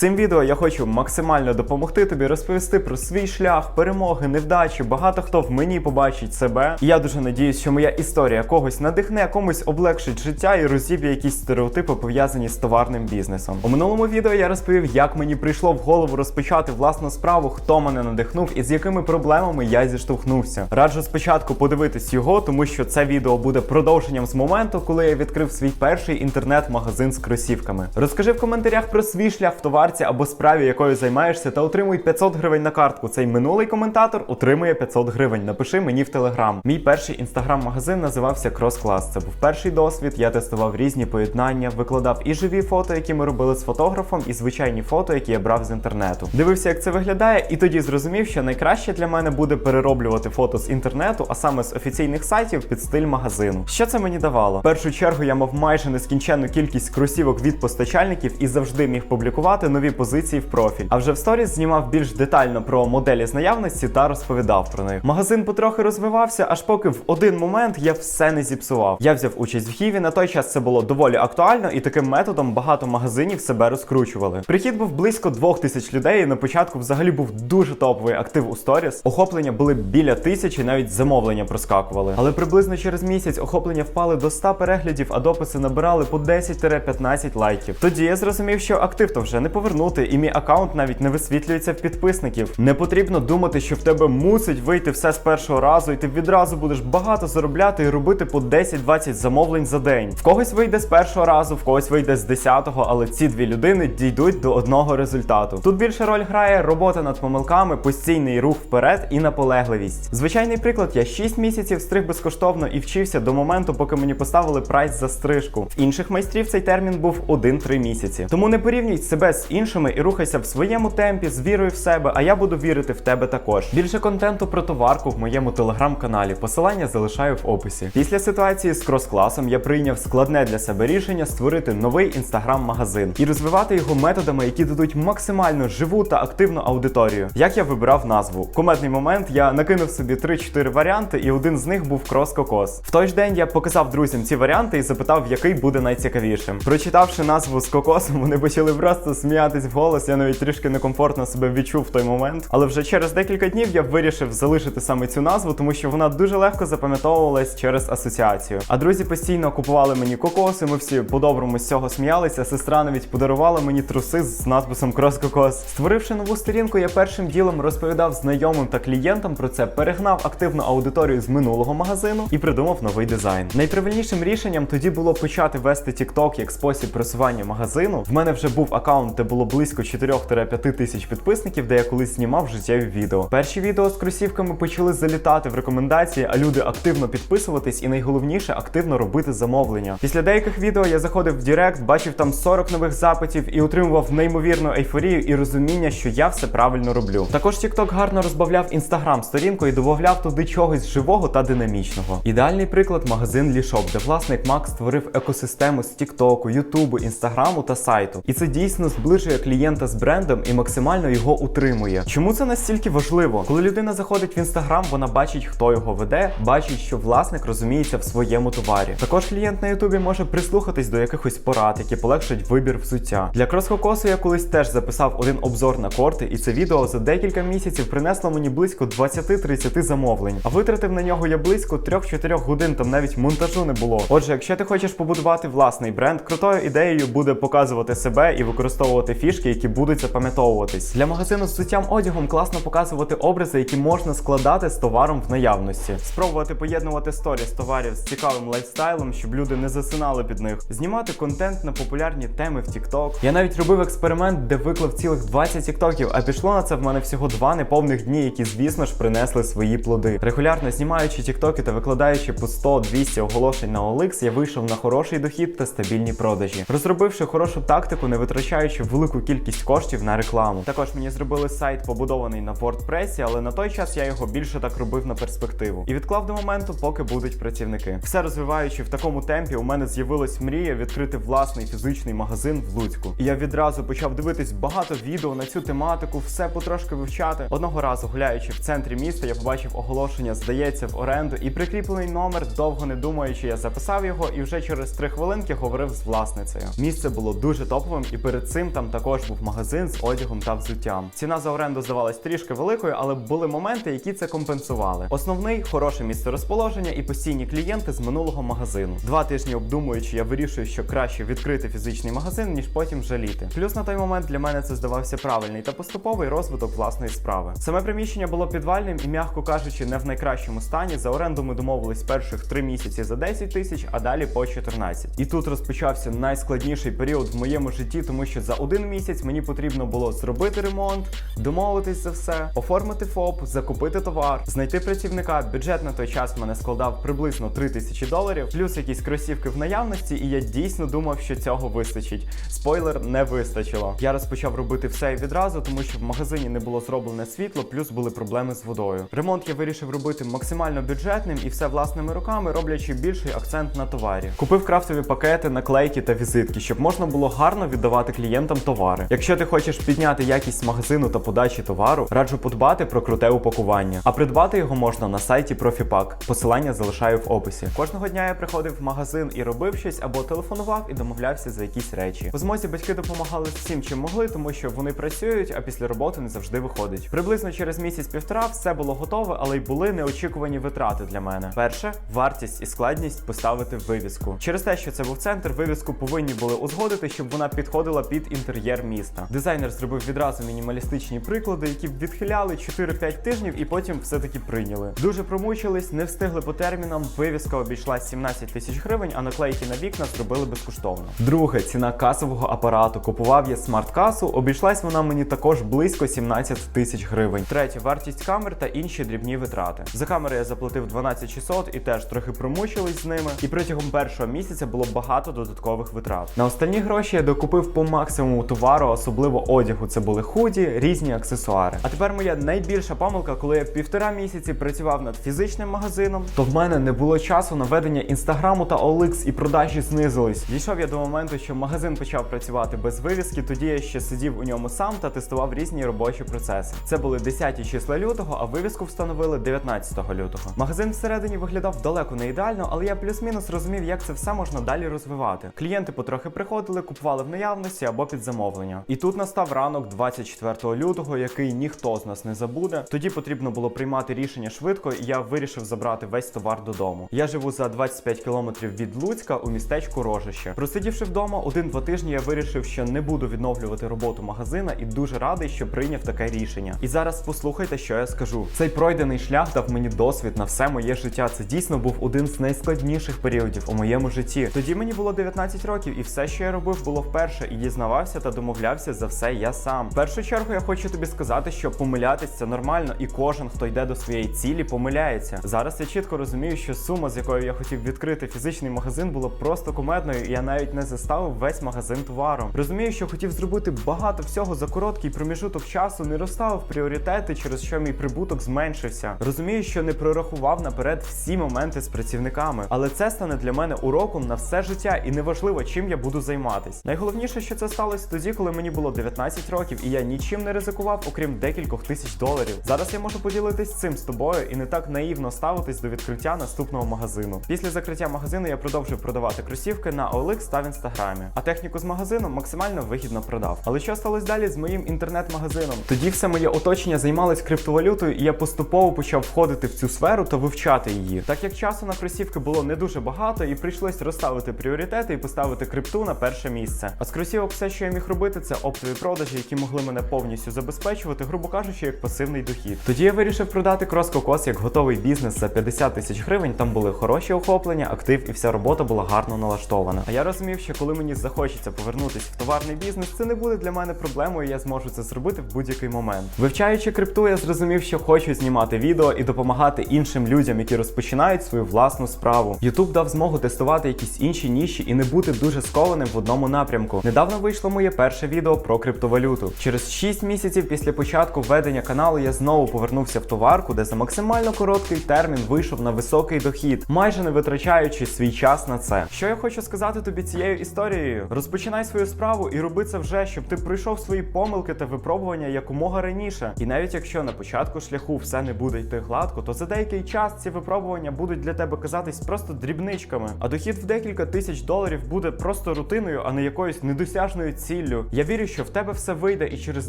Цим відео я хочу максимально допомогти тобі розповісти про свій шлях, перемоги, невдачі. Багато хто в мені побачить себе. І я дуже надіюсь, що моя історія когось надихне, комусь облегшить життя і розіб'є якісь стереотипи пов'язані з товарним бізнесом. У минулому відео я розповів, як мені прийшло в голову розпочати власну справу, хто мене надихнув і з якими проблемами я зіштовхнувся. Раджу спочатку подивитись його, тому що це відео буде продовженням з моменту, коли я відкрив свій перший інтернет-магазин з кросівками. Розкажи в коментарях про свій шлях в товарці або справі, якою займаєшся, та отримуй 500 гривень на картку. Цей минулий коментатор отримує 500 гривень. Напиши мені в телеграм. Мій перший інстаграм-магазин називався Class. Це був перший досвід. Я тестував різні поєднання, викладав і живі фото, які ми робили з фотографом, і звичайні фото, які я брав з інтернету. Дивився, як це виглядає, і тоді зрозумів, що найкраще для мене буде перероблювати фото з інтернету, а саме з офіційних сайтів під стиль магазину. Що це мені давало? В першу чергу я мав майже нескінченну кількість кросівок від постачальників і завжди міг публікувати нові позиції в профіль. А вже в сторіс знімав більш детально про моделі з наявності та розповідав про них. Магазин потрохи розвивався, аж поки в один момент я все не зіпсував. Я взяв участь в Хіві. На той час це було доволі актуально, і таким методом багато магазинів себе розкручували. Прихід був близько двох тисяч людей. і На початку взагалі був дуже топовий актив у сторіс. Охоплення були біля тисячі, навіть замовлення проскакували. Але приблизно через місяць охоплення впали до 100 переглядів, а дописи набирали по 10-15 лайків. Тоді я зрозумів, що актив то вже не повернути, і мій аккаунт навіть не висвітлюється в підписників. Не потрібно думати, що в тебе мусить вийти все з першого разу, і ти відразу будеш багато заробляти і робити по 10-20 замовлень за день. В когось вийде з першого разу, в когось вийде з десятого, але ці дві людини дійдуть до одного результату. Тут більше роль грає робота над помилками, постійний рух вперед і наполегливість. Звичайний приклад, я 6 місяців стриг безкоштовно і вчився до моменту, поки мені поставили прайс за стрижку. В інших майстрів цей термін був 1-3 місяці. Тому не порівнюй себе з іншими і рухайся в своєму темпі з вірою в себе, а я буду вірити в тебе також. Більше контенту про товарку в моєму телеграм-каналі. Посилання залишаю в описі. Після ситуації з крос-класом я прийняв складне для себе рішення створити новий інстаграм-магазин і розвивати його методами, які дадуть максимально живу та активну аудиторію. Як я вибирав назву? Кумедний момент я накинув собі 3-4 варіанти, і один з них був крос-кокос. В той ж день я показав друзям ці варіанти і запитав, який буде найцікавішим. Прочитавши назву з кокосом, вони почали просто сміятись в голос. Я навіть трішки некомфортно себе відчув в той момент. Але вже через декілька днів я вирішив залишити саме цю назву, тому що вона дуже легко запам'ятовувалась через асоціацію. А друзі постійно купували мені кокоси. Ми всі по-доброму з цього сміялися. Сестра навіть подарувала мені труси з надписом Крос Кокос. Створивши нову сторінку, я першим ділом розповідав знайомим та клієнтам про це, перегнав активну аудиторію з минулого магазину і придумав новий дизайн. Найправильнішим рішенням тоді було почати вести TikTok як спосіб просування магазину. В мене вже був аккаунт, було близько 4-5 тисяч підписників, де я колись знімав життєві відео. Перші відео з кросівками почали залітати в рекомендації, а люди активно підписуватись і найголовніше активно робити замовлення. Після деяких відео я заходив в Директ, бачив там 40 нових запитів і отримував неймовірну ейфорію і розуміння, що я все правильно роблю. Також TikTok гарно розбавляв інстаграм сторінку і додавав туди чогось живого та динамічного. Ідеальний приклад магазин Лішоп, де власник Макс створив екосистему з Тіктоку, Ютубу, Інстаграму та сайту. І це дійсно зближує клієнта з брендом і максимально його утримує. Чому це настільки важливо? Коли людина заходить в інстаграм, вона бачить, хто його веде, бачить, що власник розуміється в своєму товарі. Також клієнт на Ютубі може прислухатись до якихось порад, які полегшать вибір взуття. Для крос-кокосу я колись теж записав один обзор на корти, і це відео за декілька місяців принесло мені близько 20-30 замовлень. А витратив на нього я близько 3-4 годин, там навіть монтажу не було. Отже, якщо ти хочеш побудувати власний бренд, крутою ідеєю буде показувати себе і використовувати фішки, які будуть запам'ятовуватись. Для магазину з взуттям одягом класно показувати образи, які можна складати з товаром в наявності. Спробувати поєднувати сторіс товарів з цікавим лайфстайлом, щоб люди не засинали під них. Знімати контент на популярні теми в TikTok. Я навіть робив експеримент, де виклав цілих 20 тіктоків, а пішло на це в мене всього два неповних дні, які, звісно ж, принесли свої плоди. Регулярно знімаючи тіктоки та викладаючи по 100-200 оголошень на OLX, я вийшов на хороший дохід та стабільні продажі, розробивши хорошу тактику, не витрачаючи велику кількість коштів на рекламу. Також мені зробили сайт, побудований на WordPress, але на той час я його більше так робив на перспективу і відклав до моменту, поки будуть працівники. Все розвиваючи в такому темпі, у мене з'явилась мрія відкрити власний фізичний магазин в Луцьку. І я відразу почав дивитись багато відео на цю тематику, все потрошки вивчати. Одного разу гуляючи в центрі міста, я побачив оголошення, здається, в оренду, і прикріплений номер, довго не думаючи, я записав його і вже через три хвилинки говорив з власницею. Місце було дуже топовим, і перед цим там також був магазин з одягом та взуттям. Ціна за оренду здавалась трішки великою, але були моменти, які це компенсували. Основний хороше місце розположення і постійні клієнти з минулого магазину. Два тижні обдумуючи, я вирішую, що краще відкрити фізичний магазин, ніж потім жаліти. Плюс на той момент для мене це здавався правильний та поступовий розвиток власної справи. Саме приміщення було підвальним і, м'яко кажучи, не в найкращому стані. За оренду ми домовились перших три місяці за 10 тисяч, а далі по 14. І тут розпочався найскладніший період в моєму житті, тому що за один місяць мені потрібно було зробити ремонт, домовитись за все, оформити ФОП, закупити товар, знайти працівника. Бюджет на той час мене складав приблизно 3 тисячі доларів, плюс якісь кросівки в наявності, і я дійсно думав, що цього вистачить. Спойлер не вистачило. Я розпочав робити все відразу, тому що в магазині не було зроблене світло, плюс були проблеми з водою. Ремонт я вирішив робити максимально бюджетним і все власними руками, роблячи більший акцент на товарі. Купив крафтові пакети, наклейки та візитки, щоб можна було гарно віддавати клієнтам товари. Якщо ти хочеш підняти якість магазину та подачі товару, раджу подбати про круте упакування. А придбати його можна на сайті Profipack. Посилання залишаю в описі. Кожного дня я приходив в магазин і робив щось або телефонував і домовлявся за якісь речі. У змозі батьки допомагали всім, чим могли, тому що вони працюють, а після роботи не завжди виходить. Приблизно через місяць-півтора все було готове, але й були неочікувані витрати для мене. Перше вартість і складність поставити вивіску. Через те, що це був центр, вивіску повинні були узгодити, щоб вона підходила під інтер'єр міста. Дизайнер зробив відразу мінімалістичні приклади, які відхиляли 4-5 тижнів і потім все-таки прийняли. Дуже промучились, не встигли по термінам. Вивіска обійшлась 17 тисяч гривень, а наклейки на вікна зробили безкоштовно. Друге, ціна касового апарату. Купував я смарт-касу, обійшлась вона мені також близько 17 тисяч гривень. Третє, вартість камер та інші дрібні витрати. За камери я заплатив 12 600 і теж трохи промучились з ними. І протягом першого місяця було багато додаткових витрат. На останні гроші я докупив по максимуму товару, особливо одягу. Це були худі, різні аксесуари. А тепер моя найбільша помилка, коли я півтора місяці працював над фізичним магазином, то в мене не було часу на ведення інстаграму та OLX і продажі знизились. Дійшов я до моменту, що магазин почав працювати без вивіски. Тоді я ще сидів у ньому сам та тестував різні робочі процеси. Це були 10 числа лютого, а вивіску встановили 19 лютого. Магазин всередині виглядав далеко не ідеально, але я плюс-мінус розумів, як це все можна далі розвивати. Клієнти потрохи приходили, купували в наявності або під замовлення. І тут настав ранок 24 лютого, який ніхто з нас не забуде. Тоді потрібно було приймати рішення швидко, і я вирішив забрати весь товар додому. Я живу за 25 кілометрів від Луцька у містечку Рожище. Просидівши вдома один-два тижні, я вирішив, що не буду відновлювати роботу магазина, і дуже радий, що прийняв таке рішення. І зараз послухайте, що я скажу. Цей пройдений шлях дав мені досвід на все моє життя. Це дійсно був один з найскладніших періодів у моєму житті. Тоді мені було 19 років, і все, що я робив, було вперше, і дізнавався та домовлявся за все я сам. В першу чергу я хочу тобі сказати, що помилятись це нормально, і кожен, хто йде до своєї цілі, помиляється. Зараз я чітко розумію, що сума, з якою я хотів відкрити фізичний магазин, була просто кумедною, і я навіть не заставив весь магазин товаром. Розумію, що хотів зробити багато всього за короткий проміжуток часу, не розставив пріоритети, через що мій прибуток зменшився. Розумію, що не прорахував наперед всі моменти з працівниками, але це стане для мене уроком на все життя, і неважливо, чим я буду займатись. Найголовніше, що це сталося тоді, коли мені було 19 років, і я нічим не ризикував, окрім декількох тисяч доларів. Зараз я можу поділитись цим з тобою і не так наївно ставитись до відкриття наступного магазину. Після закриття магазину я продовжив продавати кросівки на OLX та в інстаграмі, а техніку з магазину максимально вигідно продав. Але що сталося далі з моїм інтернет-магазином? Тоді все моє оточення займалось криптовалютою, і я поступово почав входити в цю сферу та вивчати її. Так як часу на кросівки було не дуже багато, і прийшлось розставити пріоритети і поставити крипту на перше місце. А з кросівок все, що я міг робити, це оптові продажі, які могли мене повністю забезпечувати, грубо кажучи, як пасивний дохід. Тоді я вирішив продати крос-кокос як готовий бізнес за 50 тисяч гривень. Там були хороші охоплення, актив, і вся робота була гарно налаштована. А я розумів, що коли мені захочеться повернутися в товарний бізнес, це не буде для мене проблемою. Я зможу це зробити в будь-який момент. Вивчаючи крипту, я зрозумів, що хочу знімати відео і допомагати іншим людям, які розпочинають свою власну справу. YouTube дав змогу тестувати якісь інші ніші і не бути дуже скованим в одному напрямку. Недавно вийшло моє перше відео про криптовалюту. Через 6 місяців після початку ведення каналу я знову повернувся в товарку, де за максимально короткий термін вийшов на високий дохід, майже не витрачаючи свій час на це. Що я хочу сказати тобі цією історією? Розпочинай свою справу і роби це вже, щоб ти пройшов свої помилки та випробування якомога раніше. І навіть якщо на початку шляху все не буде йти гладко, то за деякий час ці випробування будуть для тебе казатись просто дрібничками. А дохід в декілька тисяч доларів буде просто рутиною, а не якоюсь недосяжною ціллю. Ціллю. Я вірю, що в тебе все вийде, і через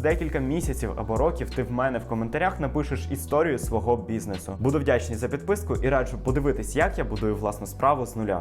декілька місяців або років ти в мене в коментарях напишеш історію свого бізнесу. Буду вдячний за підписку і раджу подивитись, як я будую власну справу з нуля.